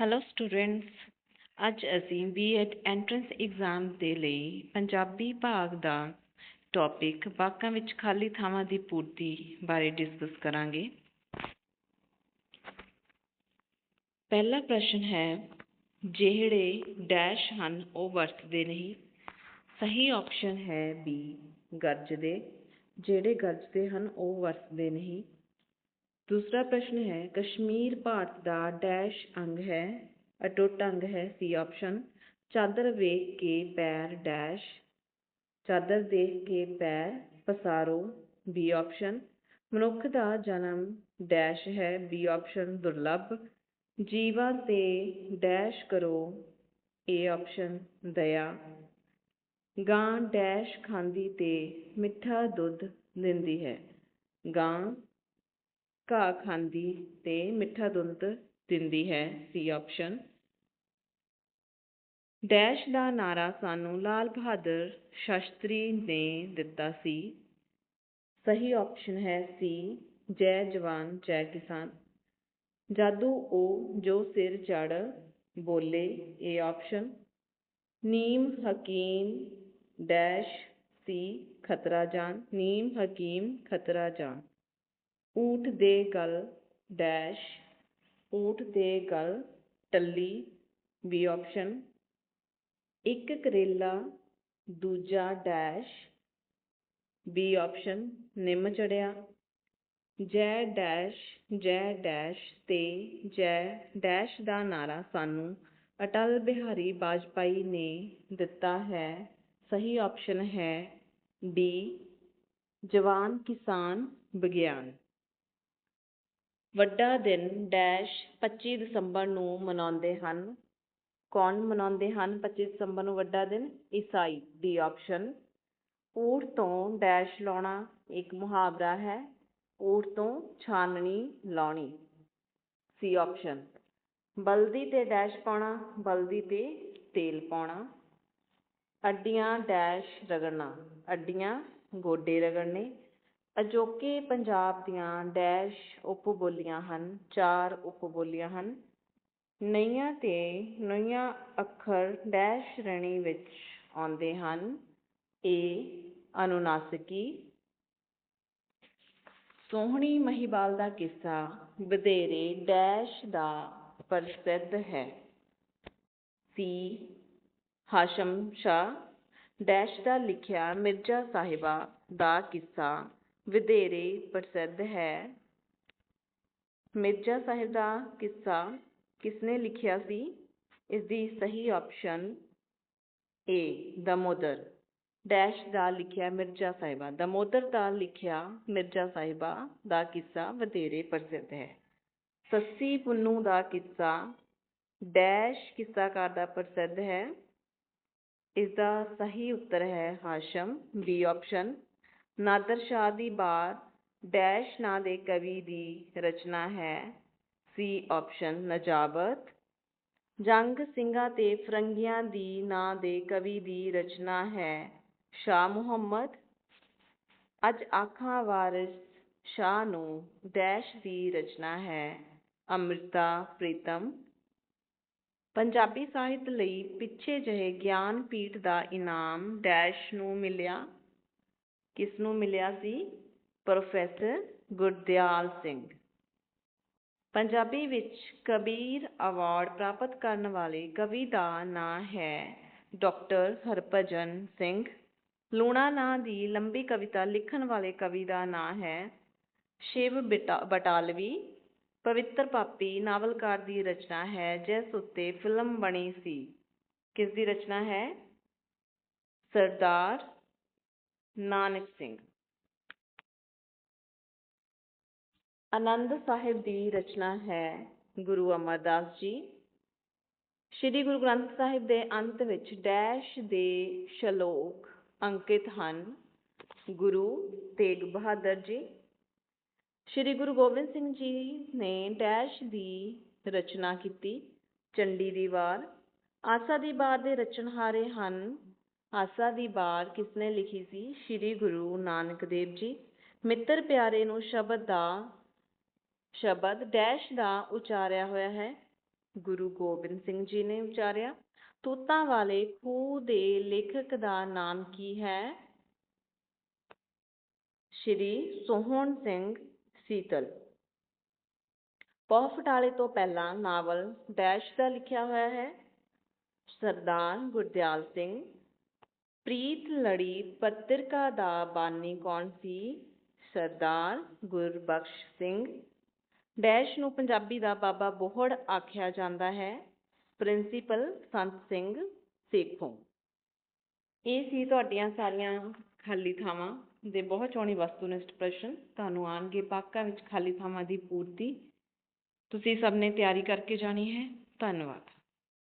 Hello students ਅੱਜ ਅਸੀਂ BEd entrance exam ਦੇ ਲਈ ਪੰਜਾਬੀ ਭਾਗ ਦਾ ਟੌਪਿਕ ਵਾਕਾਂ ਵਿੱਚ ਖਾਲੀ ਥਾਵਾਂ ਦੀ ਪੂਰਤੀ ਬਾਰੇ ਡਿਸਕਸ ਕਰਾਂਗੇ। ਪਹਿਲਾ ਪ੍ਰਸ਼ਨ ਹੈ, ਜਿਹੜੇ ਡੈਸ਼ ਹਨ ਉਹ ਵਰਤਦੇ ਨਹੀਂ। ਸਹੀ ਆਪਸ਼ਨ ਹੈ ਬੀ ਗਰਜਦੇ ਜਿਹੜੇ ਗਰਜਦੇ ਹਨ ਉਹ ਵਰਤਦੇ ਨਹੀਂ। ਦੂਸਰਾ ਪ੍ਰਸ਼ਨ ਹੈ, ਕਸ਼ਮੀਰ ਭਾਰਤ ਦਾ ਡੈਸ਼ ਅੰਗ ਹੈ, ਅਟੁੱਟ ਅੰਗ ਹੈ ਸੀ ਆਪਸ਼ਨ ਚਾਦਰ ਵੇਖ ਕੇ ਪੈਰ ਡੈਸ਼ ਚਾਦਰ ਦੇਖ ਕੇ ਪੈਰ ਪਸਾਰੋ ਬੀ ਆਪਸ਼ਨ ਮਨੁੱਖ ਦਾ ਜਨਮ ਡੈਸ਼ ਹੈ ਬੀ ਆਪਸ਼ਨ ਦੁਰਲੱਭ, ਜੀਵਾਂ ਤੇ ਡੈਸ਼ ਕਰੋ ਏ ਆਪਸ਼ਨ ਦਇਆ, ਗਾਂ ਡੈਸ਼ ਖਾਂਦੀ ਤੇ ਮਿੱਠਾ ਦੁੱਧ ਦਿੰਦੀ ਹੈ, ਗਾਂ ਘਾਹ ਖਾਂਦੀ ਤੇ ਮਿੱਠਾ ਦੁੱਧ ਦਿੰਦੀ ਹੈ। C option. ਡੈਸ਼ ਦਾ ਨਾਰਾ ਸਾਨੂੰ ਲਾਲ ਬਹਾਦਰ ਸ਼ਾਸਤਰੀ ਨੇ ਦਿੱਤਾ ਸੀ। ਸਹੀ ਆਪਸ਼ਨ ਹੈ ਸੀ, ਜੈ ਜਵਾਨ, ਜੈ ਕਿਸਾਨ। ਜਾਦੂ ਉਹ ਜੋ ਸਿਰ ਚੜ ਬੋਲੇ, ਇਹ ਆਪਸ਼ਨ। ਨੀਮ ਹਕੀਮ, ਡੈਸ਼, ਸੀ ਖਤਰਾ ਜਾਨ। ਨੀਮ ਹਕੀਮ, ਖਤਰਾ ਜਾਨ। ਊਠ ਦੇ ਗਲ ਡੈਸ਼ ਊਠ ਦੇ ਗਲ ਟੱਲੀ ਬੀ ਆਪਸ਼ਨ ਇੱਕ ਕਰੇਲਾ, ਦੂਜਾ ਡੈਸ਼ ਬੀ ਆਪਸ਼ਨ ਨਿੰਮ ਚੜਿਆ ਜੈ ਡੈਸ਼ ਜੈ ਡੈਸ਼ ਤੇ ਜੈ ਡੈਸ਼ ਦਾ ਨਾਰਾ ਸਾਨੂੰ ਅਟਲ ਬਿਹਾਰੀ ਵਾਜਪਾਈ ਨੇ ਦਿੱਤਾ ਹੈ। ਸਹੀ ਆਪਸ਼ਨ ਹੈ ਡੀ ਜਵਾਨ ਕਿਸਾਨ ਵਿਗਿਆਨ। ਵੱਡਾ ਦਿਨ ਡੈਸ਼ 25 ਦਸੰਬਰ ਨੂੰ ਮਨਾਉਂਦੇ ਹਨ। ਕੌਣ ਮਨਾਉਂਦੇ ਹਨ? 25 ਦਸੰਬਰ ਨੂੰ ਵੱਡਾ ਦਿਨ ਈਸਾਈ ਡੀ ਆਪਸ਼ਨ ਊਠ ਤੋਂ ਡੈਸ਼ ਲਾਉਣਾ ਇੱਕ ਮੁਹਾਵਰਾ ਹੈ। ਊਠ ਤੋਂ ਛਾਨਣੀ ਲਾਉਣੀ ਸੀ ਆਪਸ਼ਨ ਬਲਦੀ ਤੇ ਡੈਸ਼ ਪਾਉਣਾ, ਬਲਦੀ ਤੇ ਤੇਲ ਪਾਉਣਾ। ਅੱਡੀਆਂ ਡੈਸ਼ ਰਗੜਨਾ, ਅੱਡੀਆਂ ਗੋਡੇ ਰਗੜਨੇ। ਅਜੋਕੇ ਪੰਜਾਬ ਦੀਆਂ ਡੈਸ਼ ਉਪ ਬੋਲੀਆਂ ਹਨ, ਚਾਰ ਉਪ ਬੋਲੀਆਂ ਹਨ। ਨਈਆਂ ਤੇ ਨਈਆਂ ਅੱਖਰ ਡੈਸ਼ ਸ਼੍ਰੇਣੀ ਵਿੱਚ ਆਉਂਦੇ ਹਨ। ਏ, ਅਨੁਨਾਸਿਕੀ। ਸੋਹਣੀ ਮਹੀਵਾਲ ਦਾ ਕਿੱਸਾ ਵਧੇਰੇ ਡੈਸ਼ ਦਾ ਪ੍ਰਸਿੱਧ ਹੈ। ਸੀ, ਹਾਸ਼ਮ ਸ਼ਾਹ। ਡੈਸ਼ ਦਾ ਲਿਖਿਆ ਮਿਰਜ਼ਾ ਸਾਹਿਬਾ ਦਾ ਕਿੱਸਾ ਵਧੇਰੇ ਪ੍ਰਸਿੱਧ ਹੈ। ਮਿਰਜ਼ਾ ਸਾਹਿਬ ਦਾ ਕਿੱਸਾ ਕਿਸਨੇ ਲਿਖਿਆ ਸੀ? ਇਸ ਦੀ ਸਹੀ ਆਪਸ਼ਨ ਏ ਦਮੋਦਰ ਡੈਸ਼ ਦਾ ਲਿਖਿਆ ਮਿਰਜ਼ਾ ਸਾਹਿਬਾ। ਦਮੋਦਰ ਦਾ ਲਿਖਿਆ ਮਿਰਜ਼ਾ ਸਾਹਿਬਾ ਦਾ ਕਿੱਸਾ ਵਧੇਰੇ ਪ੍ਰਸਿੱਧ ਹੈ। ਸੱਸੀ ਪੁੰਨੂ ਦਾ ਕਿੱਸਾ ਡੈਸ਼ ਕਿੱਸਾਕਾਰ ਦਾ ਪ੍ਰਸਿੱਧ ਹੈ। ਇਸ ਦਾ ਸਹੀ ਉੱਤਰ ਹੈ ਹਾਸ਼ਮ ਬੀ ਆਪਸ਼ਨ ਨਾਦਰ ਸ਼ਾਹ ਦੀ ਬਾਰ ਡੈਸ਼ ਨਾਂ ਦੇ ਕਵੀ ਦੀ ਰਚਨਾ ਹੈ। C option Najabat. ਜੰਗ ਸਿੰਘਾਂ ਤੇ ਫਰੰਗੀਆਂ ਦੀ ਨਾਂ ਦੇ ਕਵੀ ਦੀ ਰਚਨਾ ਹੈ ਸ਼ਾਹ ਮੁਹੰਮਦ। ਅੱਜ ਆਖਾਂ ਵਾਰਿਸ ਸ਼ਾਹ ਨੂੰ ਡੈਸ਼ ਦੀ ਰਚਨਾ ਹੈ। ਅੰਮ੍ਰਿਤਾ ਪ੍ਰੀਤਮ। ਪੰਜਾਬੀ ਸਾਹਿਤ ਲਈ ਪਿੱਛੇ ਜਿਹੇ ਗਿਆਨ ਪੀਠ ਦਾ ਇਨਾਮ ਡੈਸ਼ ਨੂੰ ਮਿਲਿਆ। ਕਿਸ ਨੂੰ ਮਿਲਿਆ ਸੀ? ਪ੍ਰੋਫੈਸਰ ਗੁਰਦਿਆਲ ਸਿੰਘ। ਪੰਜਾਬੀ ਵਿੱਚ ਕਬੀਰ ਅਵਾਰਡ ਪ੍ਰਾਪਤ ਕਰਨ ਵਾਲੇ ਕਵੀ ਦਾ ਨਾਂ ਹੈ ਡਾਕਟਰ ਹਰਭਜਨ ਸਿੰਘ। ਲੂਣਾ ਨਾਂ ਦੀ ਲੰਬੀ ਕਵਿਤਾ ਲਿਖਣ ਵਾਲੇ ਕਵੀ ਦਾ ਨਾਂ ਹੈ ਸ਼ਿਵ ਬਟਾਲਵੀ। ਪਵਿੱਤਰ ਪਾਪੀ ਨਾਵਲਕਾਰ ਦੀ ਰਚਨਾ ਹੈ, ਜਿਸ ਉੱਤੇ ਫਿਲਮ ਬਣੀ ਸੀ। ਕਿਸ ਦੀ ਰਚਨਾ ਹੈ? ਸਰਦਾਰ ਨਾਨਕ ਸਿੰਘ। ਆਨੰਦ ਸਾਹਿਬ ਦੀ ਰਚਨਾ ਹੈ ਗੁਰੂ ਅਮਰਦਾਸ ਜੀ। ਸ੍ਰੀ ਗੁਰੂ ਗ੍ਰੰਥ ਸਾਹਿਬ ਦੇ ਅੰਤ ਵਿੱਚ ਡੈਸ਼ ਦੇ ਸ਼ਲੋਕ ਅੰਕਿਤ ਹਨ ਗੁਰੂ ਤੇਗ ਬਹਾਦਰ ਜੀ। ਸ੍ਰੀ ਗੁਰੂ ਗੋਬਿੰਦ ਸਿੰਘ ਜੀ ਨੇ ਡੈਸ਼ ਦੀ ਰਚਨਾ ਕੀਤੀ, ਚੰਡੀ ਦੀ ਵਾਰ ਆਸਾ ਦੀ ਵਾਰ ਦੇ ਰਚਨਹਾਰੇ ਹਨ ਆਸਾ ਦੀ ਵਾਰ ਕਿਸਨੇ ਲਿਖੀ ਸੀ? ਸ੍ਰੀ ਗੁਰੂ ਨਾਨਕ ਦੇਵ ਜੀ। ਮਿੱਤਰ ਪਿਆਰੇ ਨੂੰ ਸ਼ਬਦ ਦਾ, ਸ਼ਬਦ ਡੈਸ਼ ਦਾ ਉਚਾਰਿਆ ਹੋਇਆ ਹੈ। ਗੁਰੂ ਗੋਬਿੰਦ ਸਿੰਘ ਜੀ ਨੇ ਉਚਾਰਿਆ। ਤੂਤਾਂ ਵਾਲੇ ਖੂਹ ਦੇ ਲੇਖਕ ਦਾ ਨਾਮ ਕੀ ਹੈ? ਸ਼੍ਰੀ ਸੋਹਣ ਸਿੰਘ ਸੀਤਲ। ਪੌ ਫਟਾਲੇ ਤੋਂ ਪਹਿਲਾਂ ਨਾਵਲ ਡੈਸ਼ ਦਾ ਲਿਖਿਆ ਹੋਇਆ ਹੈ। ਸਰਦਾਰ ਗੁਰਦਿਆਲ ਸਿੰਘ ਪ੍ਰੀਤ ਲੜੀ ਪੱਤਰਿਕਾ ਦਾ ਬਾਨੀ ਕੌਣ ਸੀ? ਸਰਦਾਰ ਗੁਰਬਖਸ਼ ਸਿੰਘ। ਡੈਸ਼ ਨੂੰ ਪੰਜਾਬੀ ਦਾ ਬਾਬਾ ਬੋਹੜ ਆਖਿਆ ਜਾਂਦਾ ਹੈ। ਪ੍ਰਿੰਸੀਪਲ ਸੰਤ ਸਿੰਘ ਸੇਖੋਂ। ਇਹ ਸੀ ਤੁਹਾਡੀਆਂ ਸਾਰੀਆਂ ਖਾਲੀ ਥਾਵਾਂ ਦੇ ਬਹੁਤ ਚੋਣੀ ਵਸਤੂਨਿਸ਼ਟ ਪ੍ਰਸ਼ਨ। ਤੁਹਾਨੂੰ ਆਉਣਗੇ ਪਾਕਾਂ ਵਿੱਚ ਖਾਲੀ ਥਾਵਾਂ ਦੀ ਪੂਰਤੀ। ਤੁਸੀਂ ਸਭ ਨੇ ਤਿਆਰੀ ਕਰਕੇ ਜਾਣੀ ਹੈ। ਧੰਨਵਾਦ।